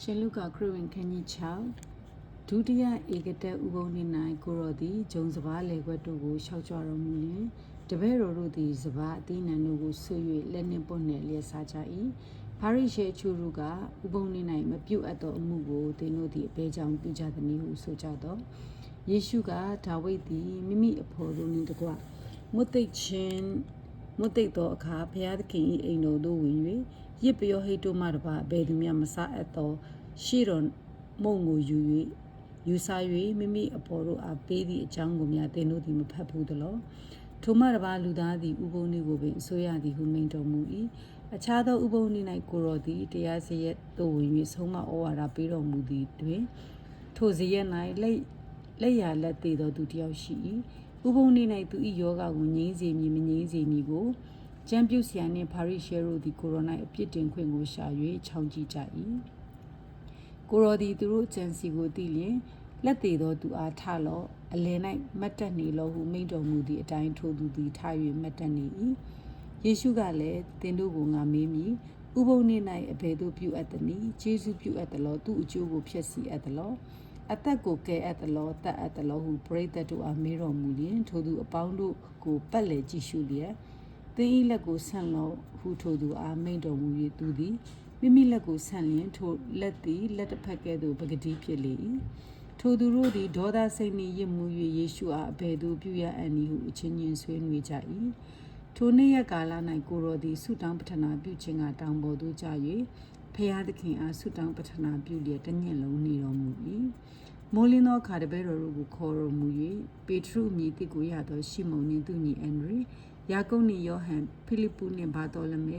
ရှင်လုကာခရစ်ဝင်ခန်းကြီး6ဒုတိယဧကတက်ဥပုံနေ၌ကိုရောသည်ဂျုံစပါးလေခွက်တို့ကိုရှောက်ကြတော်မူလျင်တပည့်တော်တို့သည်စပါးအသီးနှံတို့ကိုဆွ၍လက်နှင့်ပွနှင့်လျက်စားကြ၏ပါရိရှေချူရုကဥပုံနေ၌မပြုတ်အပ်သောအမှုကိုသင်တို့သည်အဘဲကြောင့်ပြုကြသည်နည်းဟုဆိုကြသောယေရှုကဒါဝိဒ်သည်မိမိအဖော်တို့နှင့်တကွမွတ်သိပ်ချင်းမွတ်သိပ်သောအခါဘုရားသခင်၏အိမ်တော်သို့ဝင်၍ ရစ်ပျောဟိတ်တို့မှတပါအဘယ်သူမျှမဆအပ်သောရှေ့တော်မုံကိုယူ၍ယူဆ၍မိမိအပေါ်တို့အားပေးသည့်အကြောင်းကိုများသင်တို့သည်မဖတ်ဘူးသလောထိုမှတပါလူသားသည်ဥပုံနည်းကိုပင်အစိုးရသည်ဟုမိန်တော်မူ၏အခြားသောဥပုံနည်း၌ကိုရောသည်တရားစရက်သို့ဝင်၍ဆုံးမဩဝါဒပေးတော်မူသည်တွင်ထိုစရက်၌လက်လက်ရလက်သေးသောသူတစ်ယောက်ရှိ၏ဥပုံနည်း၌သူ၏ယောဂကိုငြိမ်းစေမည်မငြိမ်းစေမည်ကို ကျမ်းပြုဆရာနှင့်ပါရိရှဲတို့သည်ကိုရိုနာအပြစ်တင်ခွင့်ကိုရှာ၍ချောင်းကြည့်ကြ၏ကိုရောသည်သူတို့ကြံစီကိုသိလျင်လက်သေးသောသူအားထလော့အလယ်၌မတ်တက်နေလောဟုမိန့်တော်မူသည့်အတိုင်းထိုသူသည်ထ၍မတ်တက်နေ၏ယေရှုကလည်းသင်တို့ကိုငါမေးမည်ဥပုံနေ၌အဘယ်သို့ပြုအပ်သနည်းဂျေဇုပြုအပ်သလောသူ့အကျိုးကိုဖျက်ဆီးအပ်သလောအသက်ကိုကယ်အပ်သလောတတ်အပ်သလောဟုပရိသတ်တို့အားမေးတော်မူလျင်ထိုသူအပေါင်းတို့ကိုပတ်လည်ကြည့်ရှုလျက် သင်၏လက်ကိုဆန့်လောဟုထိုသူအားမိန့်တော်မူ၍သူသည်မိမိလက်ကိုဆန့်လျင်ထိုလက်သည်လက်တစ်ဖက်ကဲ့သို့ပကတိဖြစ်လေ၏ထိုသူတို့သည်ဒေါသစိတ်နှင့်ရစ်မှု၍ယေရှုအားအဘယ်သို့ပြုရအံ့နည်းဟုအချင်းချင်းဆွေးနွေးကြ၏ထိုနေ့ရက်ကာလ၌ကိုရောသည်ဆုတောင်းပတနာပြုခြင်းကတောင်ပေါ်သို့ကြ၍ဖျားသခင်အားဆုတောင်းပတနာပြုလျက်တညင်လုံးနေတော်မူ၏မိုးလင်းသောအခါတပည့်တော်တို့ကိုခေါ်တော်မူ၍ပေထရုမြည်တစ်ကိုရသော ရှီမုန်နှင့်သူညီအန်ဒရီ ယာကုပ်နှင့်ယောဟန်ဖိလိပ္ပုနှင့်ဘာသောလမေ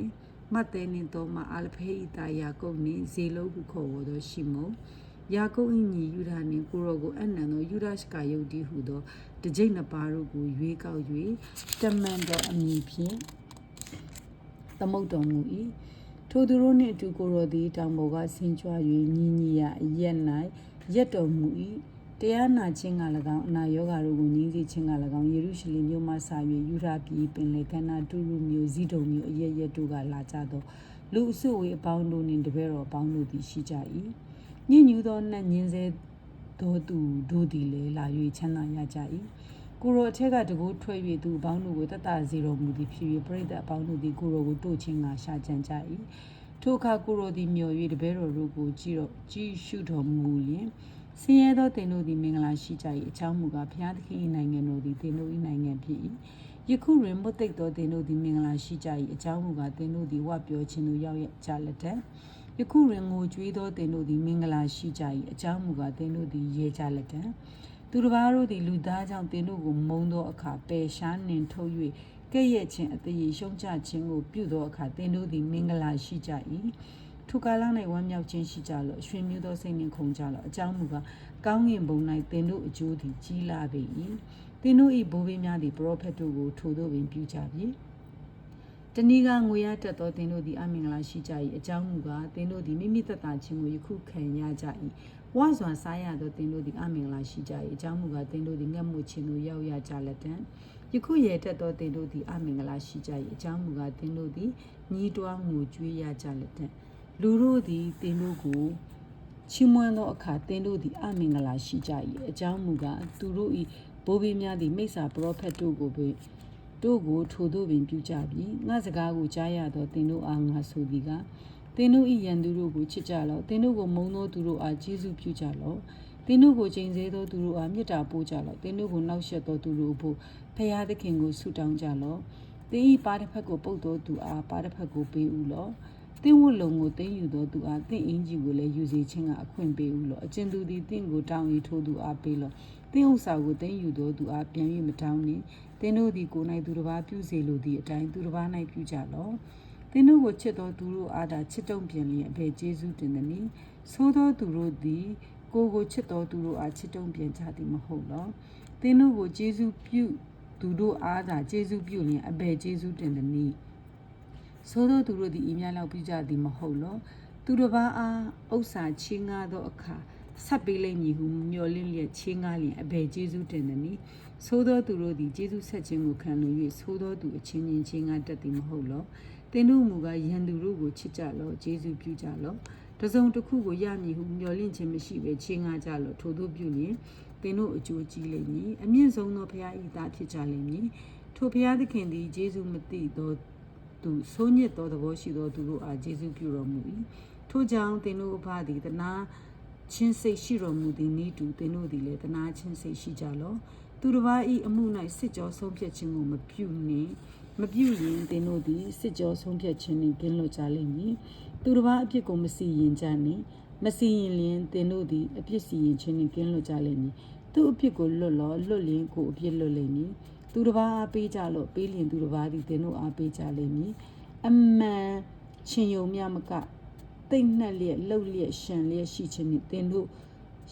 မတ်တဲနှင့်သောမအာလဖေဤတာယာကုပ်နှင့်ဇေလုဟုခေါ်ဝေါ်သောရှီမုန်ယာကုပ်၏ညီယူဒာနှင့်ကိုရောကိုအနံသောယူဒရှကာယုတ်တိဟုသောတကြိတ်နှစ်ပါးတို့ကိုရွေးကောက်၍တမန်တော်အမည်ဖြင့်သမုတ်တော်မူ၏ထိုသူတို့နှင့်အတူကိုရောသည်တောင်ပေါ်ကဆင်းကြွ၍ညီညီရအရက်၌ရက်တော်မူ၏ တရားနာခြင်းက၎င်းအနာယောဂါတို့ကိုငြင်းစေခြင်းက၎င်းယေရုရှလင်မြို့မှဆာ၍ယူရာပြည်ပင်လေကနာတူရုမြို့ဇီဒုံမြို့အရရက်တို့ကလာကြသောလူအစုဝေးအပေါင်းတို့နှင့်တပည့်တော်အပေါင်းတို့သည်ရှိကြ၏ညဉ့်ညူသောနတ်ညင်းစေသောသူတို့သည်လည်းလာ၍ချမ်းသာရကြ၏ကိုရောအထက်ကတကူထွက်၍သူအပေါင်းတို့ကိုတတစီတော်မူသည်ဖြစ်၍ပြိဿအပေါင်းတို့သည်ကိုရောကိုတို့ချင်းကရှာကြံကြ၏ထိုအခါကိုရောသည်မျော်၍တပည့်တော်တို့ကိုကြည်တော်ကြည်ရှုတော်မူလျင် ဆင်းရဲသောတင်တို့သည်မင်္ဂလာရှိကြ၏အကြောင်းမူကားဘုရားသခင်၏နိုင်ငံတော်သည်တင်တို့၏နိုင်ငံဖြစ်၏ယခုတွင်မွတ်သိပ်သောတင်တို့သည်မင်္ဂလာရှိကြ၏အကြောင်းမူကားတင်တို့သည်ဝပြောခြင်းသို့ရောက်ရကြလက်တည်းယခုတွင်ငိုကြွေးသောတင်တို့သည်မင်္ဂလာရှိကြ၏အကြောင်းမူကားတင်တို့သည်ရဲကြလက်တည်းသူတစ်ပါးတို့သည်လူသားကြောင့်တင်တို့ကိုမုန်းသောအခါပယ်ရှားနှင်ထုတ်၍ကဲ့ရဲ့ခြင်းအသေးရှုံးချခြင်းကိုပြုသောအခါတင်တို့သည်မင်္ဂလာရှိကြ၏ ထိုကာလ၌ဝမ်းမြောက်ခြင်းရှိကြလော့ရွှင်မျိုးသောစိတ်နှင့်ခုန်ကြလော့အကြောင်းမူကားကောင်းငင်ဘုံ၌သင်တို့အကျိုးသည်ကြီးလာပေ၏သင်တို့၏ဘိုးဘေးများသည်ပရောဖက်တို့ကိုထိုတို့ပင်ပြုကြပြီတနည်းကငွေရတက်သောသင်တို့သည်အမင်္ဂလာရှိကြ၏အကြောင်းမူကားသင်တို့သည်မိမိသက်သာခြင်းကိုယခုခံရကြ၏ဝါစွာစားရသောသင်တို့သည်အမင်္ဂလာရှိကြ၏အကြောင်းမူကားသင်တို့သည်ငတ်မှုခြင်းသို့ရောက်ရကြလက်တံယခုရတက်သောသင်တို့သည်အမင်္ဂလာရှိကြ၏အကြောင်းမူကားသင်တို့သည်ညီးတွားငိုကြွေးရကြလက်တံ လူတို့သည်သင်တို့ကိုချီးမွမ်းသောအခါသင်တို့သည်အမင်္ဂလာရှိကြ၏အကြောင်းမူကားသူတို့၏ဘိုးဘေးများသည်မိစ္ဆာပရောဖက်တို့ကိုပင်တို့ကိုထိုတို့ပင်ပြုကြပြီငါစကားကိုကြားရသောသင်တို့အားငါဆိုသည်ကသင်တို့၏ယံသူတို့ကိုချစ်ကြလော့သင်တို့ကိုမုန်းသောသူတို့အားကျေးဇူးပြုကြလော့သင်တို့ကိုချိန်ဆသောသူတို့အားမေတ္တာပို့ကြလော့သင်တို့ကိုနှောက်ယှက်သောသူတို့ဖို့ဖရာသခင်ကိုဆုတောင်းကြလော့သင်၏ပါတစ်ဖက်ကိုပုတ်သောသူအားပါတစ်ဖက်ကိုပေးဦးလော့ သင်ဝတ်လုံကိုတင်းယူသောသူအားသင်အင်ကြီးကိုလည်းယူစေခြင်းကအခွင့်ပေးဦးလော့အကျဉ်သူသည်သင်ကိုတောင်းဤထိုးသူအားပေးလော့သင်ဥစ္စာကိုတင်းယူသောသူအားပြန်၍မတောင်းနှင့်သင်တို့သည်ကိုယ်၌သူတစ်ပါးပြုစေလိုသည့်အတိုင်းသူတစ်ပါး၌ပြုကြလော့သင်တို့ကိုချစ်သောသူတို့အားသာချစ်တုံ့ပြန်လျင်အဘယ်ကျေးဇူးတင်သနည်းသို့သောသူတို့သည်ကိုယ်ကိုချစ်သောသူတို့အားချစ်တုံ့ပြန်ကြသည်မဟုတ်လောသင်တို့ကိုကျေးဇူးပြုသူတို့အားသာကျေးဇူးပြုလျင်အဘယ်ကျေးဇူးတင်သနည်း သို့သောသူတို့သည်ဤများလောက်ပြုကြသည်မဟုတ်လောသူတစ်ပါးအားဥစ္စာချင်းငါသောအခါဆက်ပေးလိမ့်မည်ဟုမျှော်လင့်လျက်ချင်းကားလျင်အဘယ်ကျေးဇူးတင်သနည်းသို့သောသူတို့သည်ကျေးဇူးဆက်ခြင်းကိုခံလို့၍သို့သောသူအချင်းချင်းချင်းကားတတ်သည်မဟုတ်လောသင်တို့မူကားယံသူတို့ကိုချစ်ကြလောကျေးဇူးပြုကြလောတစုံတစ်ခုကိုရမည်ဟုမျှော်လင့်ခြင်းမရှိဘဲချင်းကားကြလို့ထို့သို့ပြုလျင်သင်တို့အကျိုးကြီးလိမ့်မည်အမြင့်ဆုံးသောဘုရားဤသားဖြစ်ကြလိမ့်မည်ထိုဘုရားသခင်သည်ယေရှုမသိသော သူဆိုးညစ်သောသဘောရှိသောသူတို့အားယေရှုပြုတော်မူ၏ထိုကြောင့်သင်တို့အဖသည်တနာချင်းစိတ်ရှိတော်မူသည်နည်းတူသင်တို့သည်လည်းတနာချင်းစိတ်ရှိကြလော့သူတစ်ပါးဤအမှု၌စစ်ကြောဆုံးဖြတ်ခြင်းကိုမပြုနှင့်မပြုရင်သင်တို့သည်စစ်ကြောဆုံးဖြတ်ခြင်းနှင့်ကင်းလွတ်ကြလိမ့်မည်သူတစ်ပါးအပြစ်ကိုမစီရင်ကြနှင့်မစီရင်လျင်သင်တို့သည်အပြစ်စီရင်ခြင်းနှင့်ကင်းလွတ်ကြလိမ့်မည်သူအပြစ်ကိုလွတ်လောလွတ်လျင်ကိုအပြစ်လွတ်လိမ့်မည် သူတစ်ပါးအားပေးကြလော့ပေးလျင်သူတစ်ပါးသည်သင်တို့အားပေးကြလိမ့်မည်အမှန်ရှင်ယုံမြမကတိတ်နှက်လျက်လှုပ်လျက်ရှံလျက်ရှိခြင်းနှင့်သင်တို့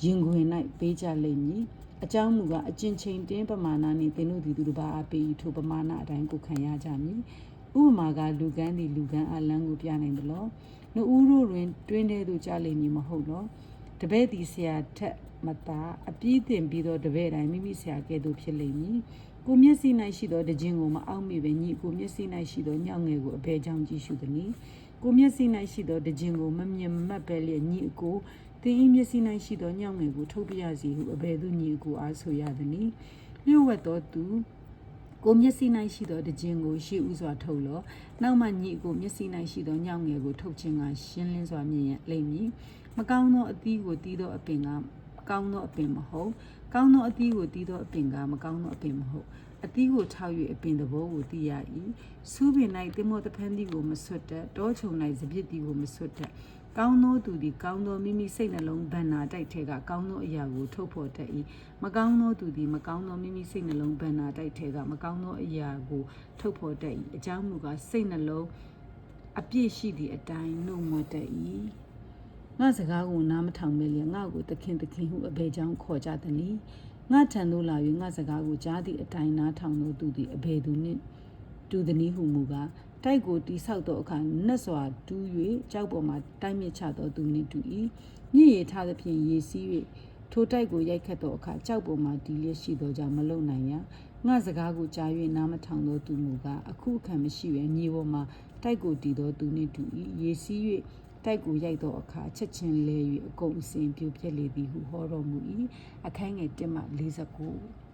ရင်ခွင်၌ပေးကြလိမ့်မည်အကြောင်းမူကားအကျဉ်ချင်းတင်းပမာဏနှင့်သင်တို့သည်သူတစ်ပါးအားပေးထိုပမာဏအတိုင်းကိုခံရကြမည်ဥပမာကလူကန်းသည်လူကန်းအလန်းကိုပြနိုင်တယ်လို့နှူးတို့တွင်တွင်းထဲသို့ကြလိမ့်မည်မဟုတ်လောတပည့်သည်ဆရာထက်မသာအပြည့်တင်ပြီးတော့တပည့်တိုင်းမိမိဆရာကဲ့သို့ဖြစ်လိမ့်မည် ကိုမျက်စိ၌ရှိသောတခြင်းကိုမအောက်မိပဲညီကိုမျက်စိ၌ရှိသောညောင်ငယ်ကိုအဘဲကြောင့်ကြည့်ရှုသည်နီကိုမျက်စိ၌ရှိသောတခြင်းကိုမမြင်မတ်ပဲလျက်ညီအကိုတင်းဤမျက်စိ၌ရှိသောညောင်ငယ်ကိုထုတ်ပြရစီဟုအဘဲသို့ညီအကိုအားဆိုရသည်နီလျှို့ဝှက်သောသူကိုမျက်စိ၌ရှိသောတခြင်းကိုရှေ့ဥစွာထုတ်လောနောက်မှညီကိုမျက်စိ၌ရှိသောညောင်ငယ်ကိုထုတ်ခြင်းကရှင်းလင်းစွာမြင်ရလိမ့်မည်မကောင်းသောအသီးကိုတီးသောအပင်ကကောင်းသောအပင်မဟုတ် ကောင်းသောအသီးကိုတီးသောအပင်ကမကောင်းသောအပင်မဟုတ်အသီးကိုထောက်၍အပင်သဘောကိုသိရ၏စူးပင်၌တင်မောတဖန်သည်ကိုမဆွတ်တတ်တောချုံ၌စပြစ်သည်ကိုမဆွတ်တတ်ကောင်းသောသူသည်ကောင်းသောမိမိစိတ်နှလုံးဗန္နာတိုက်ထဲကကောင်းသောအရာကိုထုတ်ဖော်တတ်၏မကောင်းသောသူသည်မကောင်းသောမိမိစိတ်နှလုံးဗန္နာတိုက်ထဲကမကောင်းသောအရာကိုထုတ်ဖော်တတ်၏အကြောင်းမူကားစိတ်နှလုံးအပြည့်ရှိသည့်အတိုင်းနှုတ်မွတ်တတ်၏ ငါစကားကိုနားမထောင်မဲလျငါ့ကိုသခင်သခင်ဟုအဘယ်ကြောင့်ခေါ်ကြသနည်းငါထံသို့လာ၍ငါစကားကိုကြားသည့်အတိုင်းနားထောင်သောသူသည်အဘယ်သူနှင့်တူသည်နည်းဟုမူကားတိုက်ကိုတိဆောက်သောအခါနတ်စွာတူး၍ကြောက်ပေါ်မှတိုက်မြစ်ချသောသူနှင့်တူ၏မြင့်ရထားသဖြင့်ရေစီး၍ထိုတိုက်ကိုရိုက်ခတ်သောအခါကြောက်ပေါ်မှတီးလျက်ရှိသောကြောင့်မလုံနိုင်ရာငါစကားကိုကြား၍နားမထောင်သောသူမူကားအခုအခါမရှိဘဲမြေပေါ်မှတိုက်ကိုတီးသောသူနှင့်တူ၏ရေစီး၍ တိုက်ကိုရိုက်သောအခါချက်ချင်းလဲ၍အကုန်အစင်ပြိုပြက်လေသည်ဟုဟောတော်မူ၏အခိုင်းငယ်1မှ49